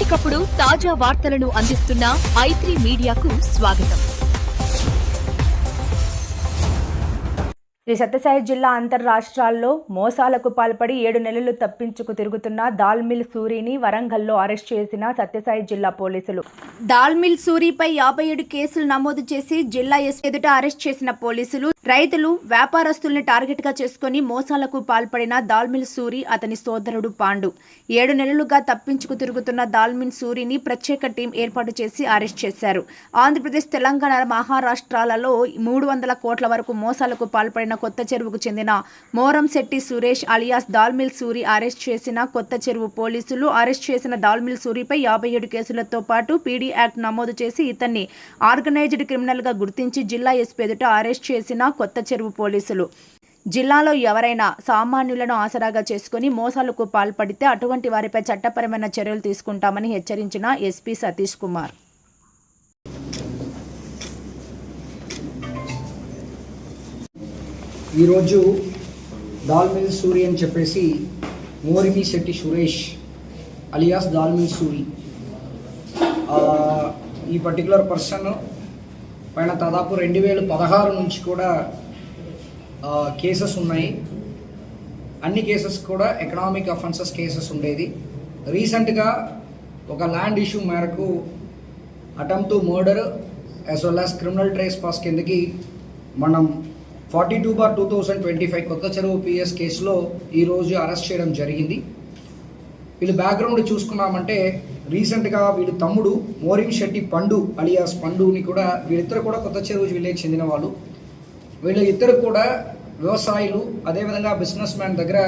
ఎప్పటికప్పుడు తాజా వార్తలను అందిస్తున్న ఐ మీడియాకు స్వాగతం. శ్రీ సత్యసాయి జిల్లా అంతర్రాష్ట్రాల్లో మోసాలకు పాల్పడి ఏడు నెలలు తప్పించుకు తిరుగుతున్న దాల్మిల్ సూరిని వరంగల్లో అరెస్ట్ చేసిన సత్యసాయి జిల్లా పోలీసులు. దాల్మిల్ సూరిపై యాభై ఏడు కేసులు నమోదు చేసి జిల్లా ఎస్ ఎదుట అరెస్ట్ చేసిన పోలీసులు రైతులు వ్యాపారస్తుల్ని టార్గెట్గా చేసుకుని మోసాలకు పాల్పడిన దాల్మిల్ సూరి అతని సోదరుడు పాండు. ఏడు నెలలుగా తప్పించుకు తిరుగుతున్న దాల్మిల్ సూరిని ప్రత్యేక టీం ఏర్పాటు చేసి అరెస్ట్ చేశారు. ఆంధ్రప్రదేశ్ తెలంగాణ మహారాష్ట్రాలలో మూడు వందల కోట్ల వరకు మోసాలకు పాల్పడిన కొత్త చెరువుకు చెందిన మోరంశెట్టి సురేష్ అలియాస్ దాల్మిల్ సూరి అరెస్ట్ చేసిన కొత్త చెరువు పోలీసులు అరెస్ట్ చేసిన దాల్మిల్ సూరిపై యాభై ఏడు కేసులతో పాటు పీడీ యాక్ట్ నమోదు చేసి ఇతన్ని ఆర్గనైజ్డ్ క్రిమినల్గా గుర్తించి జిల్లా ఎస్పీ ఎదుట అరెస్ట్ చేసిన కొత్త చెరువు పోలీసులు. జిల్లాలో ఎవరైనా సామాన్యులను ఆసరాగా చేసుకుని మోసాలకు పాల్పడితే అటువంటి వారిపై చట్టపరమైన చర్యలు తీసుకుంటామని హెచ్చరించిన ఎస్పీ సతీష్ కుమార్. ఈరోజు దాల్మిల్ సూరి అని చెప్పేసి మోరిమి శెట్టి సురేష్ అలియాస్ దాల్మిల్ సూరి. ఈ పర్టికులర్ పర్సన్ పైన దాదాపు రెండు వేల పదహారు నుంచి కూడా కేసెస్ ఉన్నాయి. అన్ని కేసెస్ కూడా ఎకనామిక్ అఫెన్సెస్ కేసెస్ ఉండేది. రీసెంట్గా ఒక ల్యాండ్ ఇష్యూ మేరకు attempt to murder as well as criminal trespass కిందకి మనం forty two bar two thousand twenty five Kotha Cheruvu PS కేసులో ఈరోజు అరెస్ట్ చేయడం జరిగింది. వీళ్ళు బ్యాక్గ్రౌండ్ చూసుకున్నామంటే రీసెంట్గా వీడి తమ్ముడు మోరిం శెట్టి పండు అలియాస్ పండుని కూడా వీళ్ళిద్దరు కూడా కొత్త చెరువు విలేజ్ చెందిన వాళ్ళు. వీళ్ళ ఇద్దరు కూడా వ్యవసాయులు అదేవిధంగా బిజినెస్ మ్యాన్ దగ్గర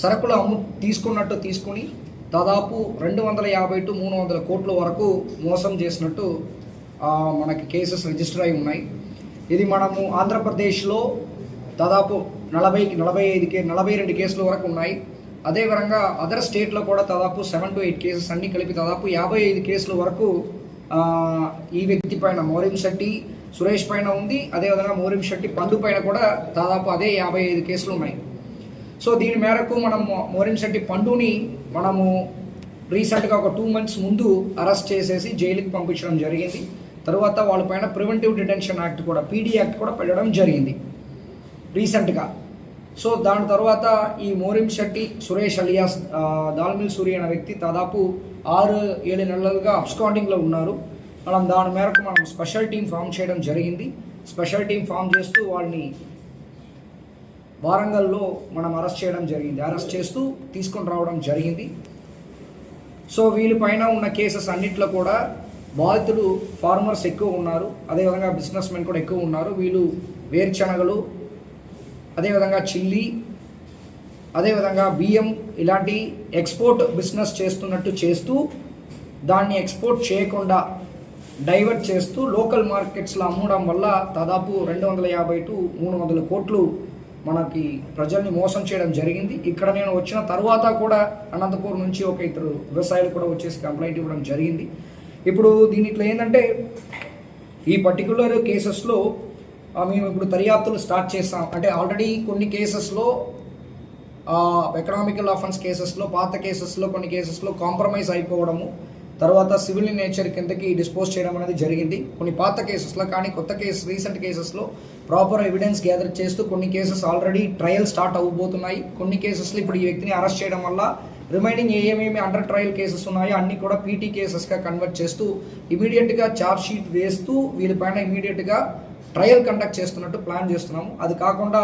సరుకులు అమ్ము తీసుకున్నట్టు తీసుకుని దాదాపు రెండు వందల యాభై టు మూడు వందల కోట్ల వరకు మోసం చేసినట్టు మనకి కేసెస్ రిజిస్టర్ అయి ఉన్నాయి. ఇది మనము ఆంధ్రప్రదేశ్లో దాదాపు నలభైకి నలభై ఐదు కే నలభై రెండు కేసుల వరకు ఉన్నాయి. అదేవిధంగా అదర్ స్టేట్లో కూడా దాదాపు సెవెన్ టు ఎయిట్ కేసెస్ అన్ని కలిపి దాదాపు యాభై ఐదు కేసుల వరకు ఈ వ్యక్తి పైన మోరిం శెట్టి సురేష్ పైన ఉంది. అదేవిధంగా మోరిం శెట్టి పండు పైన కూడా దాదాపు అదే యాభై ఐదు కేసులు ఉన్నాయి. సో దీని మేరకు మనం మోరిన్ శెట్టి పండుని మనము రీసెంట్గా ఒక టూ మంత్స్ ముందు అరెస్ట్ చేసేసి జైలుకి పంపించడం జరిగింది. తర్వాత వాళ్ళపైన ప్రివెంటివ్ డిటెన్షన్ యాక్ట్ కూడా పీడీ యాక్ట్ కూడా పెట్టడం జరిగింది రీసెంట్గా. సో దాని తర్వాత ఈ మోరిం శెట్టి సురేష్ అలియాస్ దాల్మిల్ సూరి అనే వ్యక్తి దాదాపు ఆరు ఏడు నెలలుగా అబ్స్కాండింగ్లో ఉన్నారు. మనం దాని మేరకు మనం స్పెషల్ టీం ఫామ్ చేయడం జరిగింది. స్పెషల్ టీం ఫామ్ చేస్తూ వాళ్ళని వారంగల్లో మనం అరెస్ట్ చేయడం జరిగింది. అరెస్ట్ చేస్తూ తీసుకొని రావడం జరిగింది. సో వీళ్ళపైన ఉన్న కేసెస్ అన్నిట్లో కూడా బాధితులు ఫార్మర్స్ ఎక్కువ ఉన్నారు. అదేవిధంగా బిజినెస్ మెన్ కూడా ఎక్కువ ఉన్నారు. వీళ్ళు వేరుశనగలు అదేవిధంగా చిల్లీ అదేవిధంగా బియ్యం ఇలాంటి ఎక్స్పోర్ట్ బిజినెస్ చేస్తున్నట్టు చేస్తూ దాన్ని ఎక్స్పోర్ట్ చేయకుండా డైవర్ట్ చేస్తూ లోకల్ మార్కెట్స్లో అమ్మడం వల్ల దాదాపు రెండు వందల యాభై టు మూడు వందల కోట్లు మనకి ప్రజల్ని మోసం చేయడం జరిగింది. ఇక్కడ నేను వచ్చిన తర్వాత కూడా అనంతపూర్ నుంచి ఒక ఇద్దరు వ్యవసాయాలు కూడా వచ్చేసి కంప్లైంట్ ఇవ్వడం జరిగింది. ఇప్పుడు దీని ఇట్లా ఏంటంటే ఈ పర్టికులర్ కేసెస్లో మేము ఇప్పుడు దర్యాప్తులు స్టార్ట్ చేస్తాం. అంటే ఆల్రెడీ కొన్ని కేసెస్లో ఎకనామికల్ అఫెన్స్ కేసెస్లో పాత కేసెస్లో కొన్ని కేసెస్లో కాంప్రమైజ్ అయిపోవడము తర్వాత సివిల్ నేచర్ కిందకి డిస్పోజ్ చేయడం అనేది జరిగింది. కొన్ని పాత కేసెస్లో కానీ కొత్త కేసు రీసెంట్ కేసెస్లో ప్రాపర్ ఎవిడెన్స్ గ్యాదర్ చేస్తూ కొన్ని కేసెస్ ఆల్రెడీ ట్రయల్ స్టార్ట్ అవ్వబోతున్నాయి కొన్ని కేసెస్లో ఇప్పుడు ఈ వ్యక్తిని అరెస్ట్ చేయడం వల్ల రిమైనింగ్ ఏమేమి అండర్ ట్రయల్ కేసెస్ ఉన్నాయో. అన్ని కూడా పీటీ కేసెస్గా కన్వర్ట్ చేస్తూ ఇమీడియట్గా ఛార్జ్ షీట్ వేస్తూ వీళ్ళపైన ఇమీడియట్గా ట్రయల్ కండక్ట్ చేస్తున్నట్టు ప్లాన్ చేస్తున్నాము. అది కాకుండా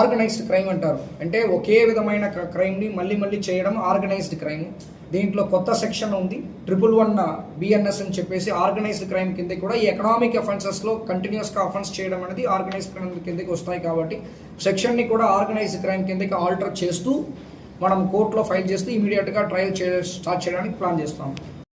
ఆర్గనైజ్డ్ క్రైమ్ అంటారు. అంటే ఒకే విధమైన క్రైమ్ని మళ్ళీ మళ్ళీ చేయడం ఆర్గనైజ్డ్ క్రైమ్ దీంట్లో కొత్త సెక్షన్ ఉంది. ట్రిపుల్ వన్ బిఎన్ఎస్ అని చెప్పేసి ఆర్గనైజ్డ్ క్రైమ్ కింద కూడా ఈ ఎకనామిక్ అఫెన్సెస్లో కంటిన్యూస్గా అఫెన్స్ చేయడం అనేది ఆర్గనైజ్డ్ క్రైమ్ కిందకి వస్తాయి కాబట్టి సెక్షన్ని కూడా ఆర్గనైజ్డ్ క్రైమ్ కిందకి ఆల్టర్ చేస్తూ మనం కోర్టులో ఫైల్ చేస్తే ఇమీడియట్గా ట్రయల్ చే స్టార్ట్ చేయడానికి ప్లాన్ చేస్తాం.